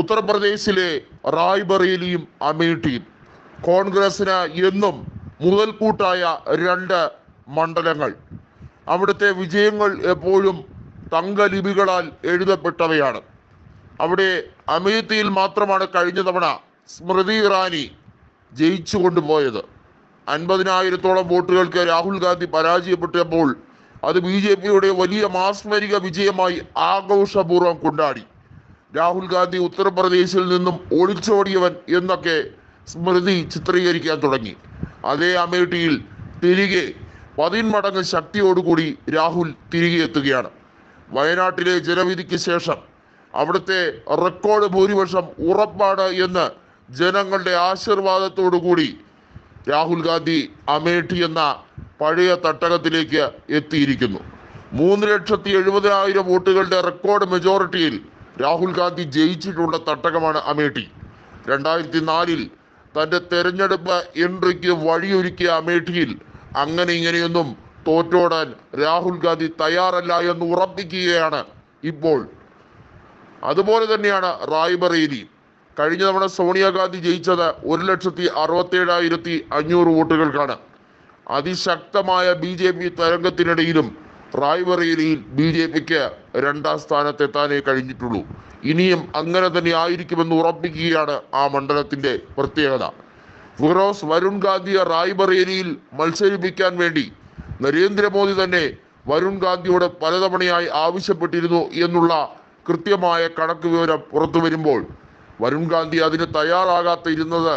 ഉത്തർപ്രദേശിലെ റായ്ബറേലിയും അമേഠിയും കോൺഗ്രസിന് എന്നും മുതൽക്കൂട്ടായ രണ്ട് മണ്ഡലങ്ങൾ. അവിടുത്തെ വിജയങ്ങൾ എപ്പോഴും തങ്കലിപികളാൽ എഴുതപ്പെട്ടവയാണ്. അവിടെ അമേത്തിയിൽ മാത്രമാണ് കഴിഞ്ഞ തവണ സ്മൃതി ഇറാനി ജയിച്ചു കൊണ്ടുപോയത്. അൻപതിനായിരത്തോളം വോട്ടുകൾക്ക് രാഹുൽ ഗാന്ധി പരാജയപ്പെട്ടപ്പോൾ അത് ബി ജെ പിയുടെ വലിയ മാസ്മരിക വിജയമായി ആഘോഷപൂർവം കൊണ്ടാടി. രാഹുൽ ഗാന്ധി ഉത്തർപ്രദേശിൽ നിന്നും ഒളിച്ചോടിയവൻ എന്നൊക്കെ സ്മൃതി ചിത്രീകരിക്കാൻ തുടങ്ങി. അതേ അമേഠിയിൽ തിരികെ പതിന്മടങ്ങ് ശക്തിയോടുകൂടി രാഹുൽ തിരികെ എത്തുകയാണ്. വയനാട്ടിലെ ജനവിധിക്ക് ശേഷം അവിടുത്തെ റെക്കോർഡ് ഭൂരിപക്ഷം ഉറപ്പാണ് എന്ന് ജനങ്ങളുടെ ആശീർവാദത്തോടുകൂടി രാഹുൽ ഗാന്ധി അമേഠി എന്ന പഴയ തട്ടകത്തിലേക്ക് എത്തിയിരിക്കുന്നു. മൂന്ന് ലക്ഷത്തി എഴുപതിനായിരം വോട്ടുകളുടെ റെക്കോർഡ് മെജോറിറ്റിയിൽ രാഹുൽ ഗാന്ധി ജയിച്ചിട്ടുള്ള തട്ടകമാണ് അമേഠി. രണ്ടായിരത്തി നാലിൽ തന്റെ തെരഞ്ഞെടുപ്പ് എൻട്രിക്ക് വഴിയൊരുക്കിയ അമേഠിയിൽ അങ്ങനെ ഇങ്ങനെയൊന്നും തോറ്റോടാൻ രാഹുൽ ഗാന്ധി തയ്യാറല്ല എന്ന് ഉറപ്പിക്കുകയാണ് ഇപ്പോൾ. അതുപോലെ തന്നെയാണ് റായ്ബറേലി. കഴിഞ്ഞ തവണ സോണിയാഗാന്ധി ജയിച്ചത് ഒരു ലക്ഷത്തി അറുപത്തേഴായിരത്തി അഞ്ഞൂറ് വോട്ടുകൾക്കാണ്. അതിശക്തമായ ബി ജെ പി തരംഗത്തിനിടയിലും റായ്ബറേലിയിൽ ബി ജെ പിക്ക് രണ്ടാം സ്ഥാനത്തെത്താനേ കഴിഞ്ഞിട്ടുള്ളൂ. ഇനിയും അങ്ങനെ തന്നെ ആയിരിക്കുമെന്ന് ഉറപ്പിക്കുകയാണ് ആ മണ്ഡലത്തിന്റെ പ്രത്യേകത. ഫിറോസ് വരുൺ ഗാന്ധിയെ റായ്ബറേലിയിൽ മത്സരിപ്പിക്കാൻ വേണ്ടി നരേന്ദ്രമോദി തന്നെ വരുൺ ഗാന്ധിയോട് പലതവണയായി ആവശ്യപ്പെട്ടിരുന്നു എന്നുള്ള കൃത്യമായ കണക്ക് വിവരം പുറത്തു വരുമ്പോൾ വരുൺ ഗാന്ധി അതിന് തയ്യാറാകാത്ത ഇരുന്നത്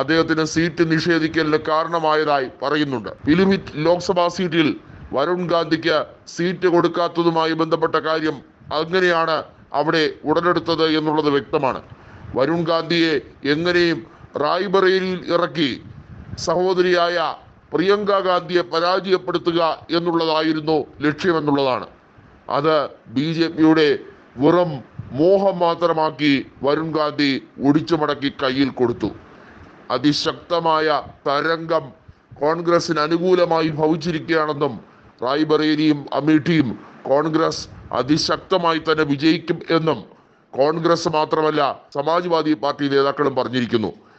അദ്ദേഹത്തിന് സീറ്റ് നിഷേധിക്കലിന് കാരണമായതായി പറയുന്നുണ്ട്. പിലിമിറ്റ് ലോക്സഭാ സീറ്റിൽ വരുൺ ഗാന്ധിക്ക് സീറ്റ് കൊടുക്കാത്തതുമായി ബന്ധപ്പെട്ട കാര്യം അങ്ങനെയാണ് അവിടെ ഉടലെടുത്തത് എന്നുള്ളത് വ്യക്തമാണ്. വരുൺ ഗാന്ധിയെ എങ്ങനെയും റായ്ബറേലിയിൽ ഇറക്കി സഹോദരിയായ പ്രിയങ്ക ഗാന്ധിയെ പരാജയപ്പെടുത്തുക എന്നുള്ളതായിരുന്നു ലക്ഷ്യമെന്നുള്ളതാണ്. അത് ബി ജെ പിയുടെ വെറും മോഹം മാത്രമാക്കി വരുൺ ഗാന്ധി ഒടിച്ചു മടക്കി കയ്യിൽ കൊടുത്തു. അതിശക്തമായ തരംഗം കോൺഗ്രസിന് അനുകൂലമായി ഭവിച്ചിരിക്കുകയാണെന്നും റായ്ബറേലിയും അമേഠിയും കോൺഗ്രസ് അതിശക്തമായി തന്നെ വിജയിക്കും എന്നും കോൺഗ്രസ് മാത്രമല്ല സമാജ്വാദി പാർട്ടി നേതാക്കളും പറഞ്ഞിരിക്കുന്നു.